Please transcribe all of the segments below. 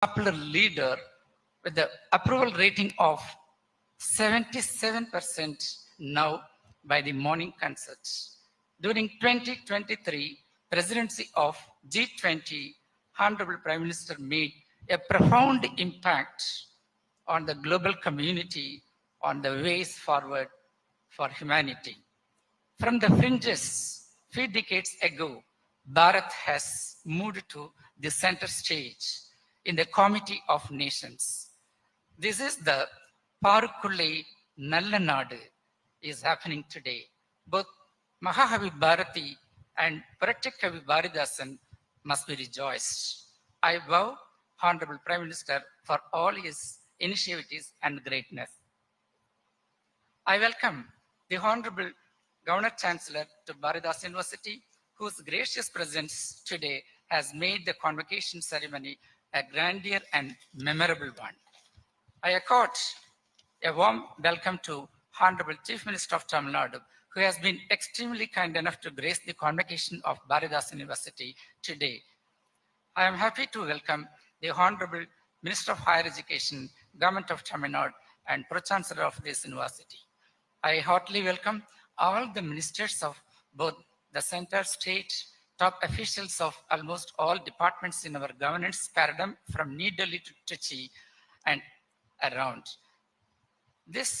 popular leader with the approval rating of 77% now by the morning consult. During 2023 presidency of G20, Honorable Prime Minister made a profound impact on the global community on the ways forward for humanity. From the fringes few decades ago, Bharat has moved to the center stage in the Committee of Nations. This is the Parukulle Nallanadu is happening today. Both Mahahavi Bharati and Pratakavi Bharidasan must be rejoiced. I vow, Honorable Prime Minister, for all his initiatives and greatness. I welcome the Honorable Governor Chancellor to Bharidas University, whose gracious presence today has made the convocation ceremony a grandeur and memorable one. I accord a warm welcome to Honorable Chief Minister of Tamil Nadu, who has been extremely kind enough to grace the convocation of Bharidas University today. I am happy to welcome the Honorable Minister of Higher Education, Government of Tamil Nadu, and Pro-Chancellor of this university. I heartily welcome all the ministers of both the center, state, top officials of almost all departments in our governance paradigm from New Delhi to Trichy and around. This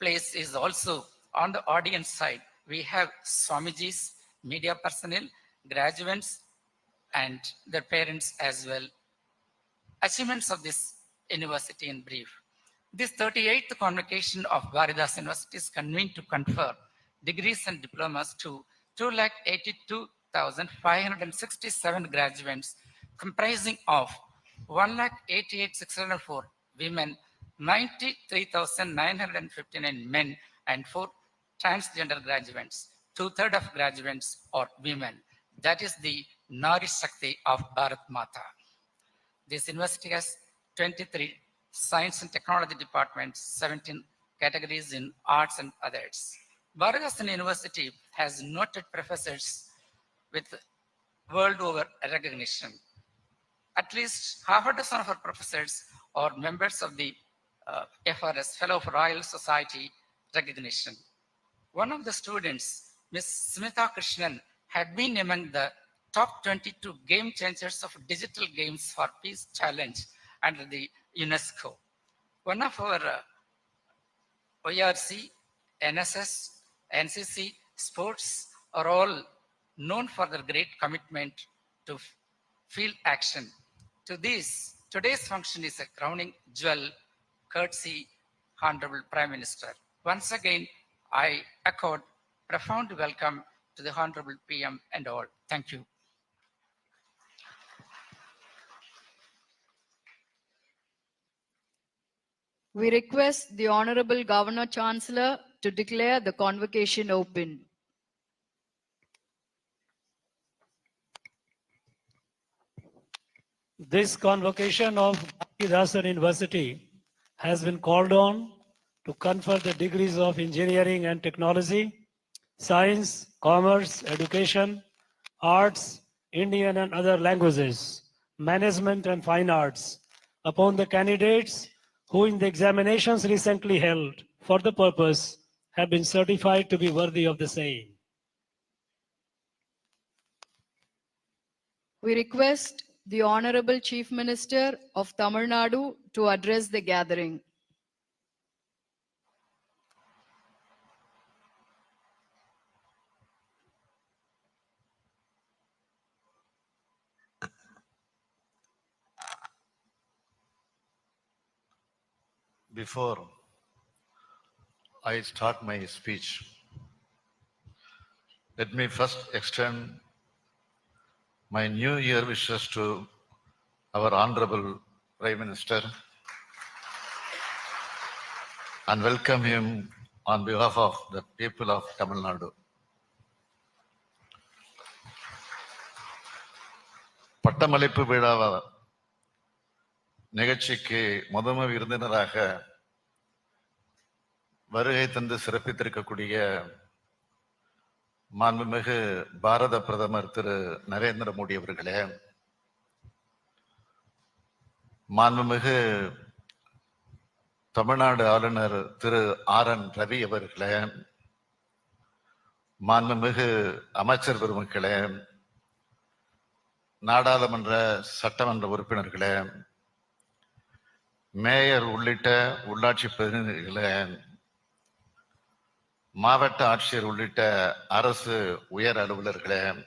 place is also on the audience side. We have Swamijis, media personnel, graduates, and their parents as well. Achievements of this university in brief. This 38th convocation of Bharidas University is convened to confer degrees and diplomas to 282,567 graduates comprising of 1,88,604 women, 93,959 men, and four transgender graduates. Two-thirds of graduates are women. That is the Nari Shakti of Bharat Mata. This university has 23 science and technology departments, 17 categories in arts and others. Bharathasan University has noted professors with world over recognition. At least half a dozen of our professors are members of the uh, FRS, Fellow of Royal Society recognition. One of the students, Ms. Smita Krishnan, had been among the top 22 game changers of digital games for peace challenge under the UNESCO. One of our uh, ORC, NSS, NCC, sports are all known for their great commitment to field action. To this, today's function is a crowning jewel, courtesy, Honorable Prime Minister. Once again, I accord profound welcome to the Honorable PM and all. Thank you. We request the Honorable Governor Chancellor to declare the convocation open. This convocation of Bharathidasan University has been called on to confer the degrees of engineering and technology, science, commerce, education, arts, Indian and other languages, management and fine arts upon the candidates who in the examinations recently held for the purpose have been certified to be worthy of the same. We request the Honorable Chief Minister of Tamil Nadu to address the gathering. Before I start my speech, let me first extend my New Year wishes to our Honorable Prime Minister and welcome him on behalf of the people of Tamil Nadu. பட்டமளிப்பு விழாவ நிகழ்ச்சிக்கு முதன்மை விருந்தினராக வருகை தந்து சிறப்பித்திருக்கக்கூடிய மாண்புமிகு பாரத பிரதமர் திரு நரேந்திர மோடி அவர்களே மாண்புமிகு தமிழ்நாடு ஆளுநர் திரு ஆர் என் ரவி அவர்களே மாண்புமிகு அமைச்சர் பெருமக்களே நாடாளுமன்ற சட்டமன்ற உறுப்பினர்களே மேயர் உள்ளிட்ட உள்ளாட்சி பிரதிநிதிகளே மாவட்ட ஆட்சியர் உள்ளிட்ட அரசு உயர் அலுவலர்களே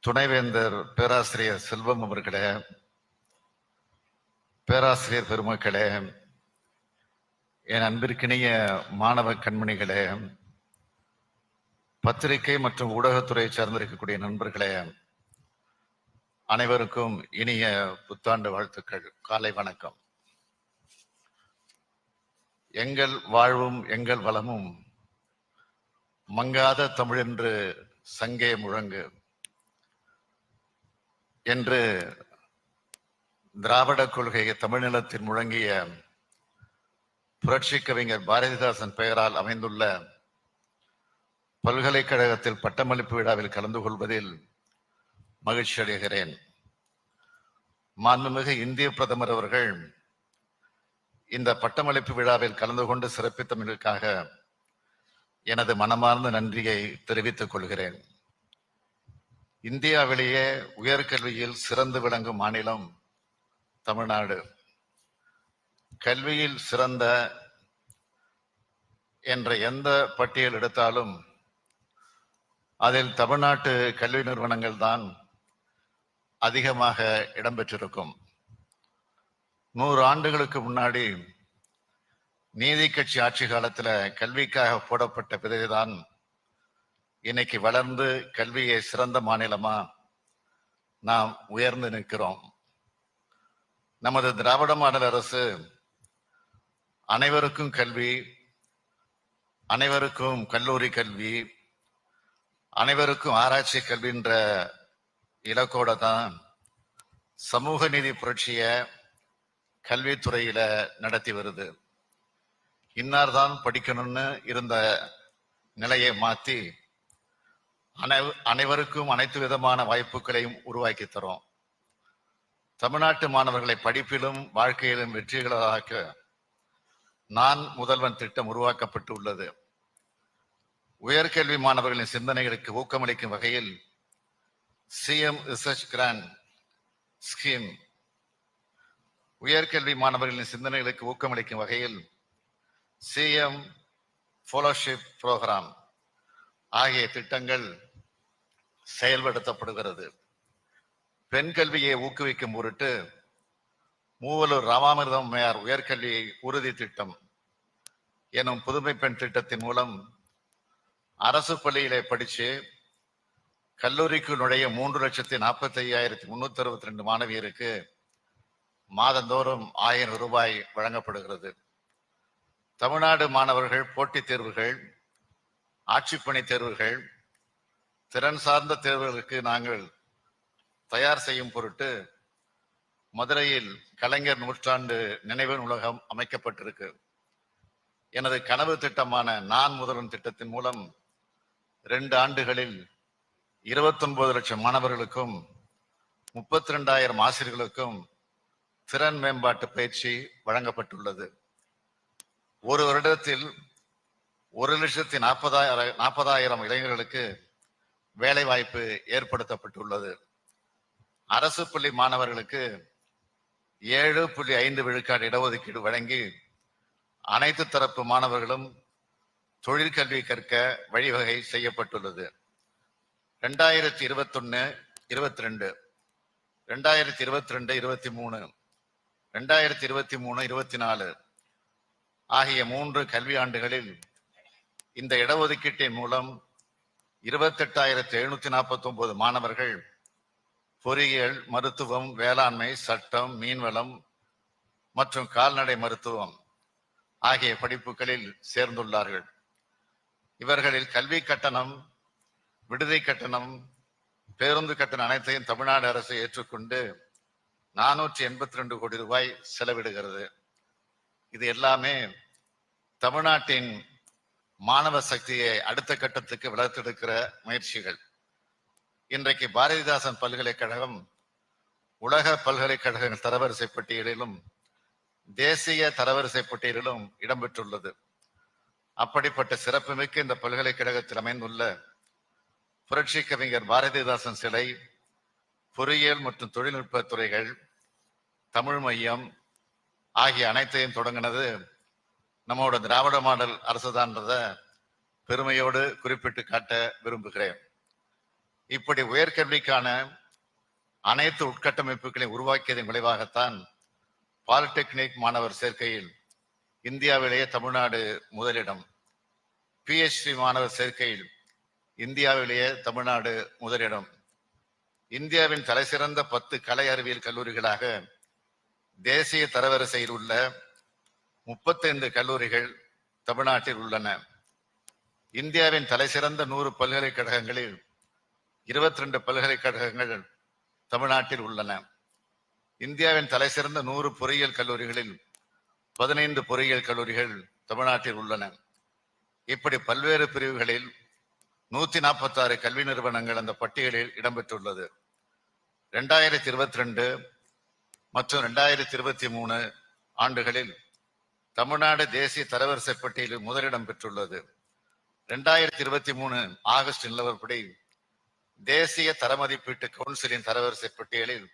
துணைவேந்தர் பேராசிரியர் செல்வம் அவர்களே பேராசிரியர் பெருமக்களே என் அன்பிற்கினிய மாணவ கண்மணிகளே பத்திரிகை மற்றும் ஊடகத்துறை சார்ந்திருக்கக்கூடிய நண்பர்களே அனைவருக்கும் இனிய புத்தாண்டு வாழ்த்துக்கள். காலை வணக்கம். எங்கள் வாழ்வும் எங்கள் வளமும் மங்காத தமிழென்று சங்கே முழங்கு. என்று திராவிட கொள்கையை தமிழ்நிலத்தில் முழங்கிய புரட்சி கவிஞர் பாரதிதாசன் பெயரால் அமைந்துள்ள பல்கலைக்கழகத்தில் பட்டமளிப்பு விழாவில் கலந்து கொள்வதில் மகிழ்ச்சி அடைகிறேன் மாண்புமிகு இந்திய பிரதமர் அவர்கள் இந்த பட்டமளிப்பு விழாவில் கலந்து கொண்டு சிறப்பித்தமைக்காக எனது மனமார்ந்த நன்றியை தெரிவித்துக் கொள்கிறேன். இந்தியாவிலேயே உயர்கல்வியில் சிறந்து விளங்கும் மாநிலம் தமிழ்நாடு. கல்வியில் சிறந்த என்ற எந்த பட்டியல் எடுத்தாலும் அதில் தமிழ்நாட்டு கல்வி நிறுவனங்கள் தான் அதிகமாக இடம்பெற்றிருக்கும். நூறு ஆண்டுகளுக்கு முன்னாடி நீதி கட்சி ஆட்சி காலத்துல கல்விக்காக போடப்பட்ட பிறகுதான் இன்னைக்கு வளர்ந்து கல்வியை சிறந்த மாநிலமா நாம் உயர்ந்து நிற்கிறோம். நமது திராவிட மாடல் அரசு அனைவருக்கும் கல்வி அனைவருக்கும் கல்லூரி கல்வி அனைவருக்கும் ஆராய்ச்சி கல்வின்ற இலக்கோட தான் சமூக நீதி புரட்சியை கல்வித்துறையில நடத்தி வருது. இன்னார் தான் படிக்கணும்னு இருந்த நிலையை மாத்தி அனை அனைவருக்கும் அனைத்து விதமான வாய்ப்புகளையும் உருவாக்கி தரும். தமிழ்நாட்டு மாணவர்களை படிப்பிலும் வாழ்க்கையிலும் வெற்றிகளாக நான் முதல்வன் திட்டம் உருவாக்கப்பட்டு உள்ளது உயர்கல்வி மாணவர்களின் சிந்தனைகளுக்கு ஊக்கமளிக்கும் வகையில் சிஎம் ரிசர்ச் கிராண்ட் ஸ்கீம் உயர்கல்வி மாணவர்களின் சிந்தனைகளுக்கு ஊக்கமளிக்கும் வகையில் சிஎம் ஃபோலோஷிப் புரோகிராம் ஆகிய திட்டங்கள் செயல்படுத்தப்படுகிறது. பெண் கல்வியை ஊக்குவிக்கும் பொருட்டு மூவலூர் ராமாமிர்தம் மேயார் உயர்கல்வி உறுதி திட்டம் எனும் புதுமை பெண் திட்டத்தின் மூலம் அரசு பள்ளியிலே படித்து கல்லூரிக்கு நுழைய மூன்று லட்சத்தி நாற்பத்தி ஐயாயிரத்தி முன்னூத்தி அறுபத்தி ரெண்டு மாணவியருக்கு மாதந்தோறும் ஆயிரம் ரூபாய் வழங்கப்படுகிறது. தமிழ்நாடு மாணவர்கள் போட்டித் தேர்வுகள் ஆட்சிப்பணி தேர்வுகள் திறன் சார்ந்த தேர்வுகளுக்கு நாங்கள் தயார் செய்யும் பொருட்டு மதுரையில் கலைஞர் நூற்றாண்டு நினைவு நூலகம் அமைக்கப்பட்டிருக்கு. எனது கனவு திட்டமான நான் முதல்வன் திட்டத்தின் மூலம் ரெண்டு ஆண்டுகளில் இருபத்தொன்பது லட்சம் மாணவர்களுக்கும் முப்பத்தி ரெண்டாயிரம் ஆசிரியர்களுக்கும் திறன் மேம்பாட்டு பயிற்சி வழங்கப்பட்டுள்ளது. ஒரு வருடத்தில் ஒரு லட்சத்தி நாற்பதாயிரம் நாற்பதாயிரம் இளைஞர்களுக்கு வேலைவாய்ப்பு ஏற்படுத்தப்பட்டுள்ளது. அரசு பள்ளி மாணவர்களுக்கு ஏழு புள்ளி ஐந்து விழுக்காடு இடஒதுக்கீடு வழங்கி அனைத்து தரப்பு மாணவர்களும் தொழிற்கல்வி கற்க வழிவகை செய்யப்பட்டுள்ளது. ரெண்டாயிரத்தி இருபத்தொன்னு இருபத்தி ரெண்டு ரெண்டாயிரத்தி இருபத்தி ரெண்டு இருபத்தி மூணு ரெண்டாயிரத்தி இருபத்தி மூணு இருபத்தி நாலு ஆகிய மூன்று கல்வி ஆண்டுகளில் இந்த இடஒதுக்கீட்டின் மூலம் இருபத்தெட்டாயிரத்தி எழுநூத்தி நாற்பத்தி ஒன்பது மாணவர்கள் பொறியியல் மருத்துவம் வேளாண்மை சட்டம் மீன்வளம் மற்றும் கால்நடை மருத்துவம் ஆகிய படிப்புகளில் சேர்ந்துள்ளார்கள். இவர்களில் கல்வி கட்டணம் விடுதி கட்டணம் பேருந்து கட்டணம் அனைத்தையும் தமிழ்நாடு அரசு ஏற்றுக்கொண்டு நானூற்றி எண்பத்தி ரெண்டு கோடி ரூபாய் செலவிடுகிறது. இது எல்லாமே தமிழ்நாட்டின் மாணவ சக்தியை அடுத்த கட்டத்துக்கு வளர்த்தெடுக்கிற முயற்சிகள். இன்றைக்கு பாரதிதாசன் பல்கலைக்கழகம் உலக பல்கலைக்கழக தரவரிசை பட்டியலிலும் தேசிய தரவரிசை பட்டியலிலும் இடம்பெற்றுள்ளது. அப்படிப்பட்ட சிறப்புமிக்க இந்த பல்கலைக்கழகத்தில் அமைந்துள்ள புரட்சி கவிஞர் பாரதிதாசன் சிலை பொறியியல் மற்றும் தொழில்நுட்ப துறைகள் தமிழ் மையம் ஆகிய அனைத்தையும் தொடங்கினது நம்மோட திராவிட மாடல் அரசுதான்றத பெருமையோடு குறிப்பிட்டு காட்ட விரும்புகிறேன். இப்படி உயர்கல்விக்கான அனைத்து உட்கட்டமைப்புகளை உருவாக்கியதன் விளைவாகத்தான் பாலிடெக்னிக் மாணவர் சேர்க்கையில் இந்தியாவிலேயே தமிழ்நாடு முதலிடம். பிஹெச்டி மாணவர் சேர்க்கையில் இந்தியாவிலேயே தமிழ்நாடு முதலிடம். இந்தியாவின் தலைசிறந்த பத்து கலை அறிவியல் கல்லூரிகளாக தேசிய தரவரிசையில் உள்ள முப்பத்தைந்து கல்லூரிகள் தமிழ்நாட்டில் உள்ளன. இந்தியாவின் தலைசிறந்த நூறு பல்கலைக்கழகங்களில் இருபத்தி ரெண்டு பல்கலைக்கழகங்கள் தமிழ்நாட்டில் உள்ளன. இந்தியாவின் தலைசிறந்த நூறு பொறியியல் கல்லூரிகளில் பதினைந்து பொறியியல் கல்லூரிகள் தமிழ்நாட்டில் உள்ளன. இப்படி பல்வேறு பிரிவுகளில் நூத்தி நாற்பத்தி ஆறு கல்வி நிறுவனங்கள் அந்த பட்டியலில் இடம்பெற்றுள்ளது. ரெண்டாயிரத்தி இருபத்தி ரெண்டு மற்றும் ரெண்டாயிரத்தி இருபத்தி மூணு ஆண்டுகளில் தமிழ்நாடு தேசிய தரவரிசை பட்டியலில் முதலிடம் பெற்றுள்ளது. ரெண்டாயிரத்தி இருபத்தி மூணு ஆகஸ்ட் நிலவரப்படி தேசிய தரமதிப்பீட்டு கவுன்சிலின் தரவரிசை பட்டியலில்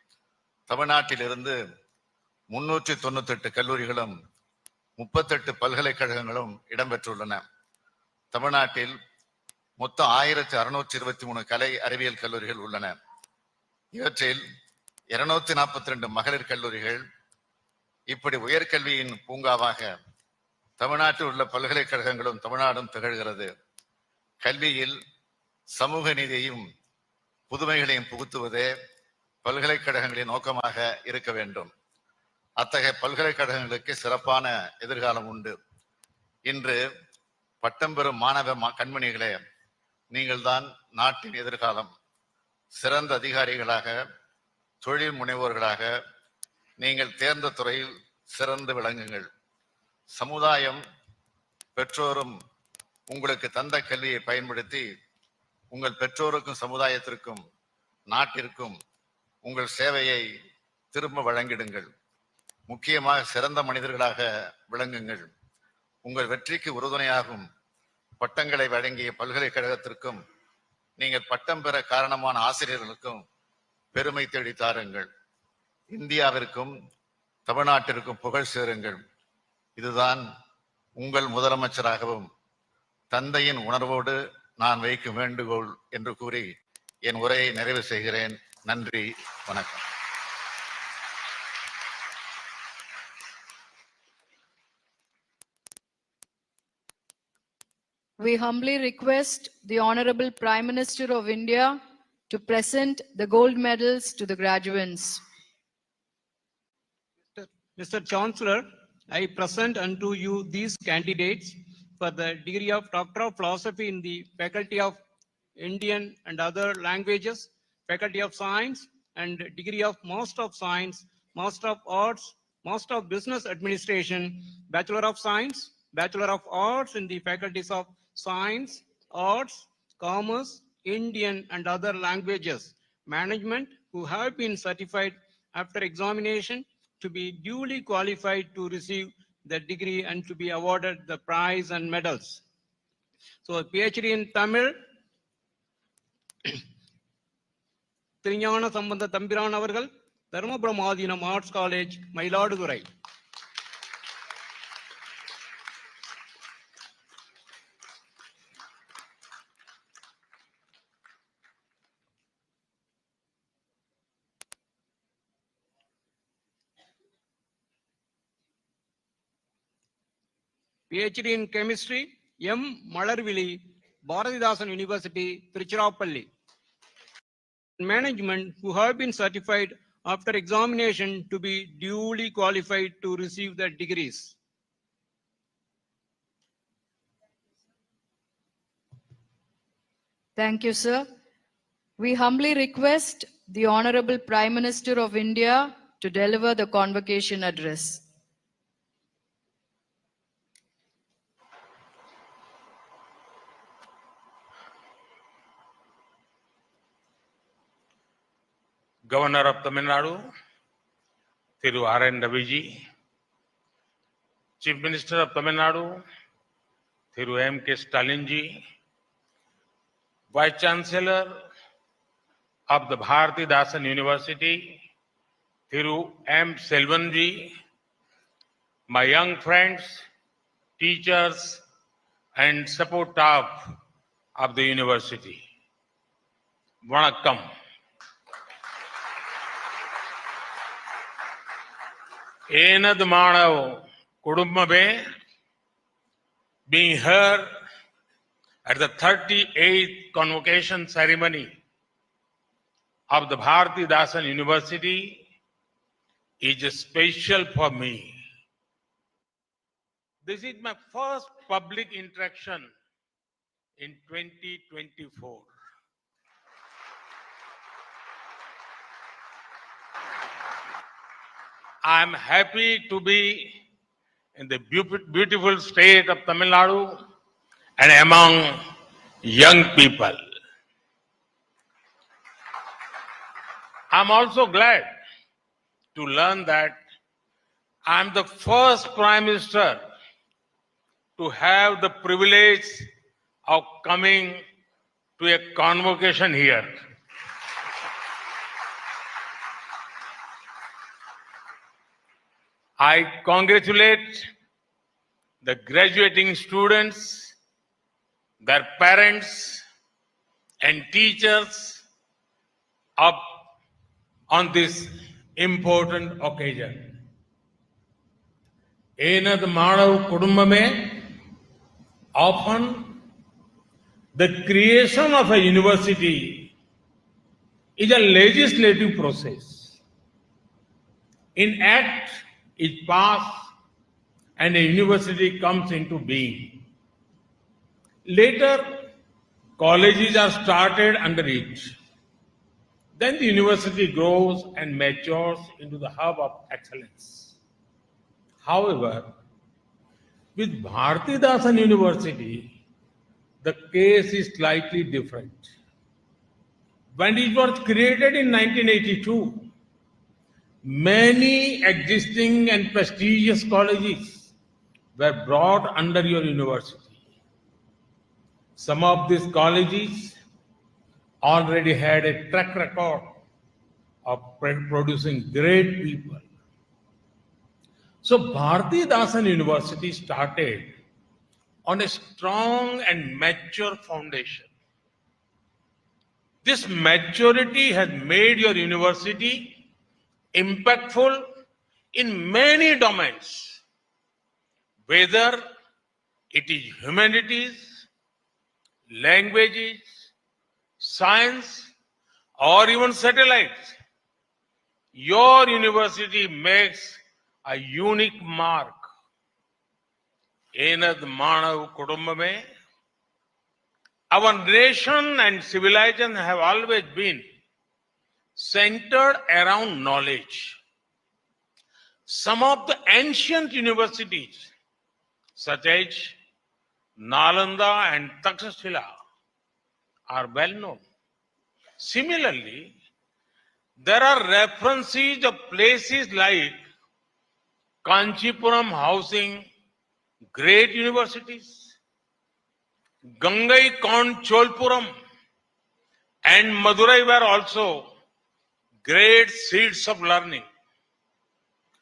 தமிழ்நாட்டிலிருந்து முன்னூற்றி தொண்ணூத்தி எட்டு கல்லூரிகளும் முப்பத்தெட்டு பல்கலைக்கழகங்களும் இடம்பெற்றுள்ளன. தமிழ்நாட்டில் மொத்தம் ஆயிரத்தி அறுநூற்றி இருபத்தி மூணு கலை அறிவியல் கல்லூரிகள் உள்ளன. இவற்றில் இருநூத்தி நாற்பத்தி ரெண்டு மகளிர் கல்லூரிகள் இப்படி உயர்கல்வியின் பூங்காவாக தமிழ்நாட்டில் உள்ள பல்கலைக்கழகங்களும் தமிழ்நாடும் திகழ்கிறது. கல்வியில் சமூக நீதியையும் புதுமைகளையும் புகுத்துவதே பல்கலைக்கழகங்களின் நோக்கமாக இருக்க வேண்டும். அத்தகைய பல்கலைக்கழகங்களுக்கு சிறப்பான எதிர்காலம் உண்டு. இன்று பட்டம் பெறும் மாணவ கண்மணிகளே நீங்கள்தான் நாட்டின் எதிர்காலம். சிறந்த அதிகாரிகளாக தொழில் முனைவோர்களாக நீங்கள் தேர்ந்த துறையில் சிறந்து விளங்குங்கள். சமுதாயம் பெற்றோரும் உங்களுக்கு தந்த கல்வியை பயன்படுத்தி உங்கள் பெற்றோருக்கும் சமுதாயத்திற்கும் நாட்டிற்கும் உங்கள் சேவையை திரும்ப வழங்கிடுங்கள். முக்கியமாக சிறந்த மனிதர்களாக விளங்குங்கள். உங்கள் வெற்றிக்கு உறுதுணையாகும் பட்டங்களை வழங்கிய பல்கலைக்கழகத்திற்கும் நீங்கள் பட்டம் பெற காரணமான ஆசிரியர்களுக்கும் பெருமை தேடி தாருங்கள். இந்தியாவிற்கும் தமிழ்நாட்டிற்கும் புகழ் சேருங்கள். இதுதான் உங்கள் முதலமைச்சராகவும் தந்தையின் உணர்வோடு நான் வைக்கும் வேண்டுகோள் என்று கூறி என் உரையை நிறைவு செய்கிறேன். நன்றி வணக்கம். We humbly request the Honorable Prime Minister of India to present the gold medals to the graduates. Mr. Chancellor, I present unto you these candidates for the degree of Doctor of Philosophy in the Faculty of Indian and Other Languages, Faculty of Science, and degree of Master of Science, Master of Arts, Master of Business Administration, Bachelor of Science, Bachelor of Arts in the Faculties of science, arts, commerce, Indian and other languages, management who have been certified after examination to be duly qualified to receive the degree and to be awarded the prize and medals. So a PhD in Tamil, Trinjana Sambandha Tambiran Avargal, Dharmapuram Adinam Arts College, Mailadugurai. PhD in chemistry, M. Malarvili, Bharatidasan University, Tiruchirappalli. Management who have been certified after examination to be duly qualified to receive their degrees. Thank you, sir. We humbly request the Honorable Prime Minister of India to deliver the convocation address. Governor of Tamil Nadu, Thiru R.N. Raviji, Chief Minister of Tamil Nadu, Thiru M.K. Stalinji, Vice Chancellor of the Bharati Dasan University, Thiru M. Selvanji, my young friends, teachers, and support staff of the university. Vanakkam. ಏನದು ಮಾಡವು being heard at the 38th convocation ceremony of the Bharati Dasan University is special for me. This is my first public interaction in 2024. I am happy to be in the beautiful state of Tamil Nadu and among young people. I'm also glad to learn that I'm the first Prime Minister to have the privilege of coming to a convocation here. I congratulate the graduating students, their parents, and teachers of, on this important occasion. எனது மாணவ குடும்பமே often the creation of a university is a legislative process. In act is passed and a university comes into being. Later, colleges are started under it. Then the university grows and matures into the hub of excellence. However, with Bharati Dasan University, the case is slightly different. When it was created in 1982, many existing and prestigious colleges were brought under your university. Some of these colleges already had a track record of producing great people. So Bharati Dasan University started on a strong and mature foundation. This maturity has made your university impactful in many domains, whether it is humanities, languages, science, or even satellites. Your university makes a unique mark. एनद मानव कुटुंब our nation and civilization have always been centered around knowledge. Some of the ancient universities, such as Nalanda and Takshashila, are well known. Similarly, there are references of places like Kanchipuram housing great universities, Gangai Cholpuram and Madurai were also great seeds of learning.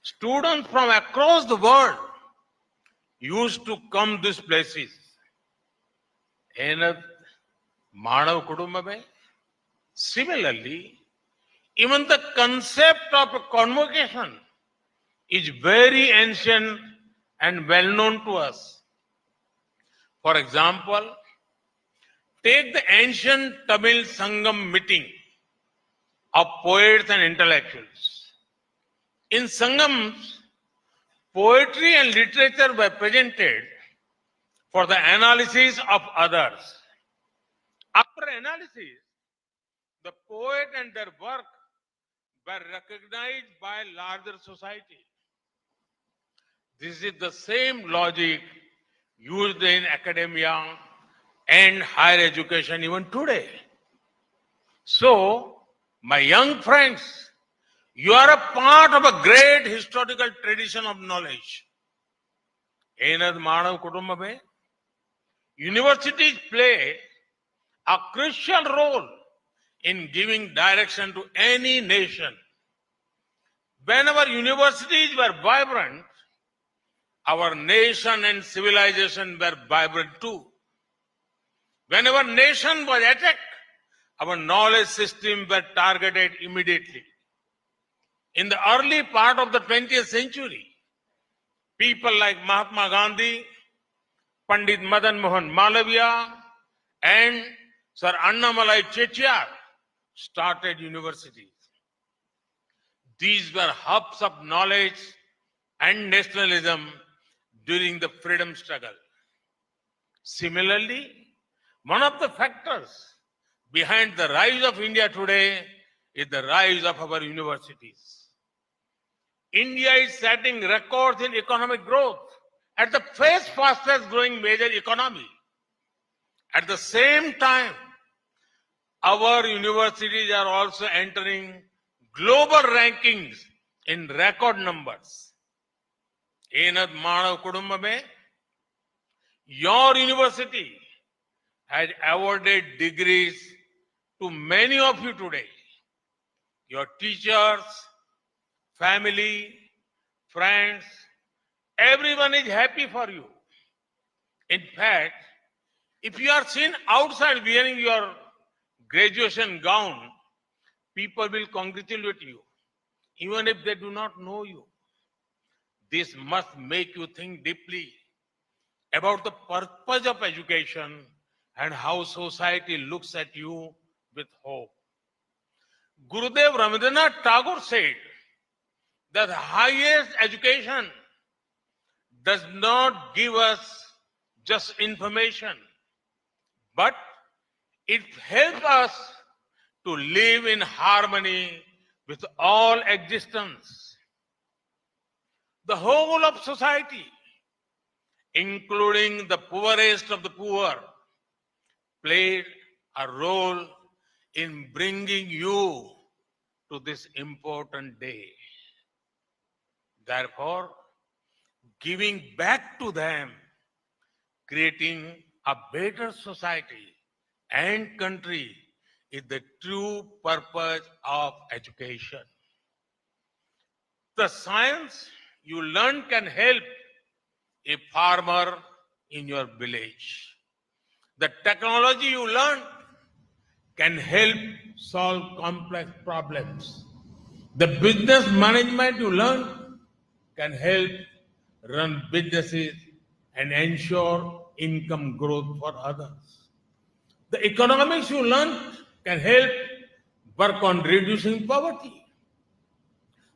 Students from across the world used to come these places. Enad Manav. Similarly, even the concept of a convocation is very ancient and well known to us. For example, take the ancient Tamil Sangam meeting of poets and intellectuals. In Sangams, poetry and literature were presented for the analysis of others. After analysis, the poet and their work were recognized by larger society. This is the same logic used in academia and higher education even today. So, my young friends, you are a part of a great historical tradition of knowledge. Enad Manav universities play a crucial role in giving direction to any nation. When our universities were vibrant, our nation and civilization were vibrant too. When our nation was attacked, our knowledge system were targeted immediately. In the early part of the 20th century, people like Mahatma Gandhi, Pandit Madan Mohan Malaviya, and Sir Annamalai Chettiar started universities. These were hubs of knowledge and nationalism during the freedom struggle. Similarly, one of the factors behind the rise of India today is the rise of our universities. India is setting records in economic growth at the first fastest growing major economy. At the same time, our universities are also entering global rankings in record numbers. Enad Manav Kudumbame, your university has awarded degrees to many of you today. Your teachers, family, friends, everyone is happy for you. In fact, if you are seen outside wearing your graduation gown, people will congratulate you, even if they do not know you. This must make you think deeply about the purpose of education and how society looks at you with hope. Gurudev Rabindranath Tagore said that highest education does not give us just information, but it helps us to live in harmony with all existence. The whole of society including the poorest of the poor, played a role in bringing you to this important day. Therefore, giving back to them, creating a better society and country is the true purpose of education. The science you learn can help a farmer in your village. The technology you learn can help solve complex problems. The business management you learn can help run businesses and ensure income growth for others. The economics you learn can help work on reducing poverty.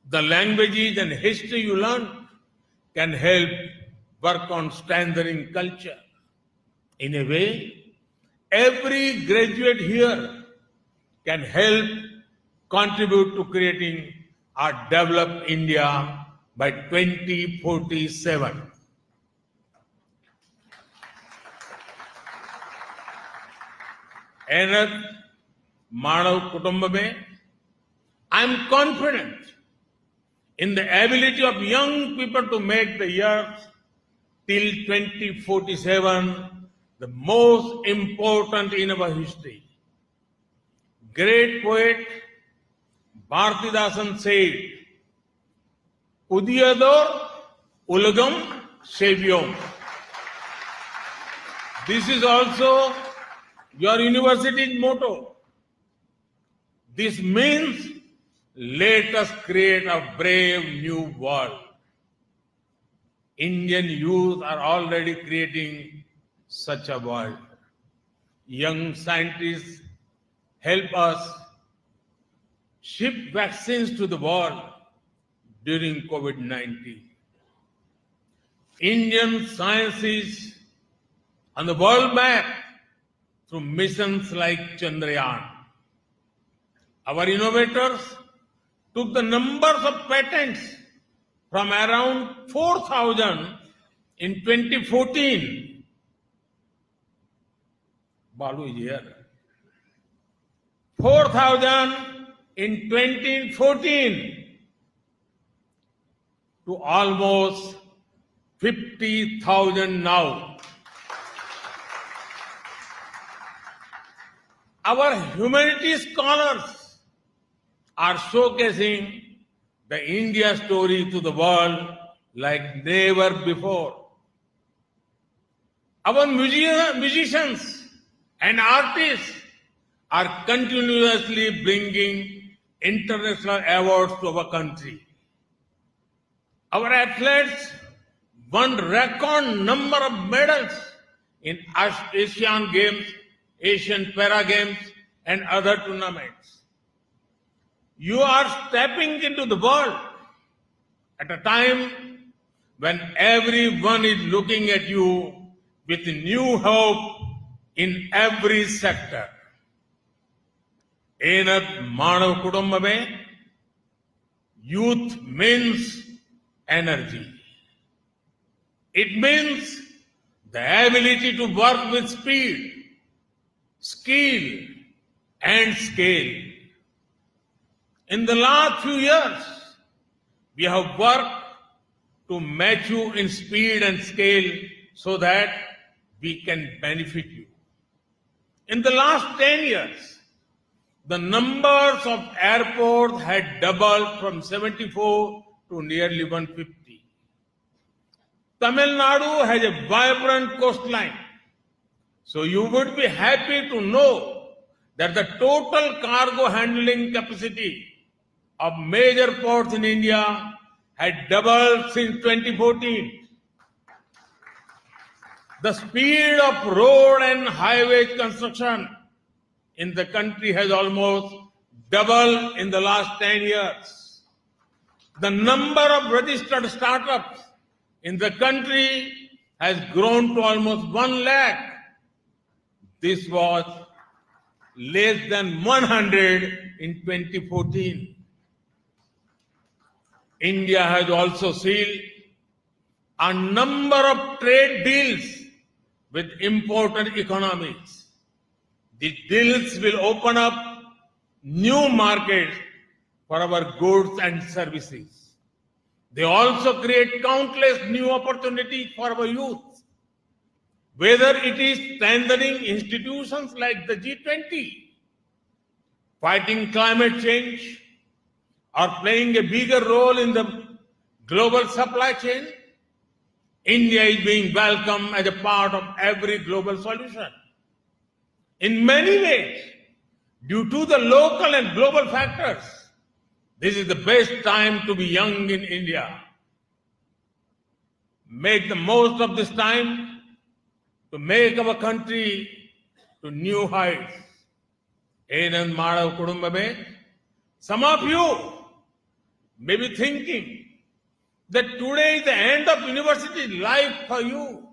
The languages and history you learn can help work on strengthening culture. In a way, every graduate here can help contribute to creating a developed India by 2047. And मानव कुटुंब में I am confident in the ability of young people to make the years till 2047 the most important in our history. Great poet Bharatidasan said, Udiyador Ulagam Sevyom. This is also your university's motto. This means let us create a brave new world. Indian youth are already creating such a world. Young scientists help us ship vaccines to the world during COVID 19. Indian science is on the world map through missions like Chandrayaan. Our innovators took the numbers of patents from around 4,000 in 2014. Balu here. 4,000 in 2014 to almost 50,000 now. Our humanities scholars are showcasing the India story to the world like never before. Our musicians and artists are continuously bringing international awards to our country. Our athletes won record number of medals in Asian Games, Asian Para Games, and other tournaments. You are stepping into the world at a time when everyone is looking at you with new hope in every sector. एनत मानव कुटुंब में youth means energy. It means the ability to work with speed, skill, and scale. In the last few years, we have worked to match you in speed and scale so that we can benefit you. In the last 10 years, the numbers of airports had doubled from 74 to nearly 150. Tamil Nadu has a vibrant coastline. So you would be happy to know that the total cargo handling capacity of major ports in India had doubled since 2014. The speed of road and highway construction in the country has almost doubled in the last 10 years. The number of registered startups in the country has grown to almost 1 lakh. This was less than 100 in 2014. India has also sealed a number of trade deals with important economies. The deals will open up new markets for our goods and services. They also create countless new opportunities for our youth. Whether it is strengthening institutions like the G20, fighting climate change, or playing a bigger role in the global supply chain, India is being welcomed as a part of every global solution. In many ways, due to the local and global factors, this is the best time to be young in India. Make the most of this time to make our country to new heights. Some of you may be thinking that today is the end of university life for you.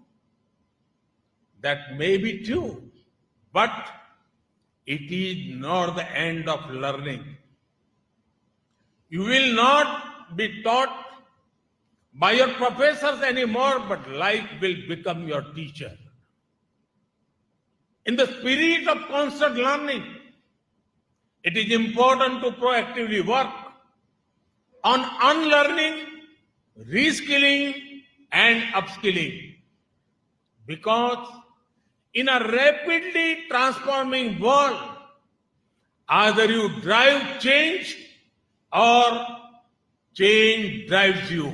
That may be true, but it is not the end of learning. You will not be taught by your professors anymore, but life will become your teacher. In the spirit of constant learning, it is important to proactively work on unlearning, reskilling, and upskilling. Because in a rapidly transforming world, either you drive change or change drives you.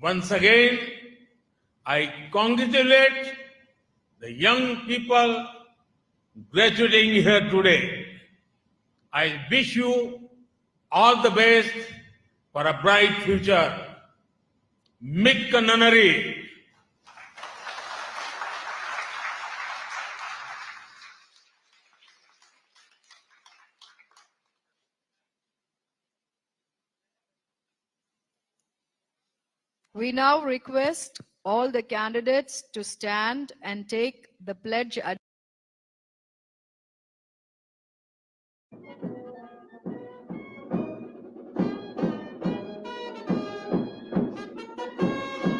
Once again, I congratulate the young people graduating here today. I wish you all the best for a bright future. Mikka Nanari. We now request all the candidates to stand and take the pledge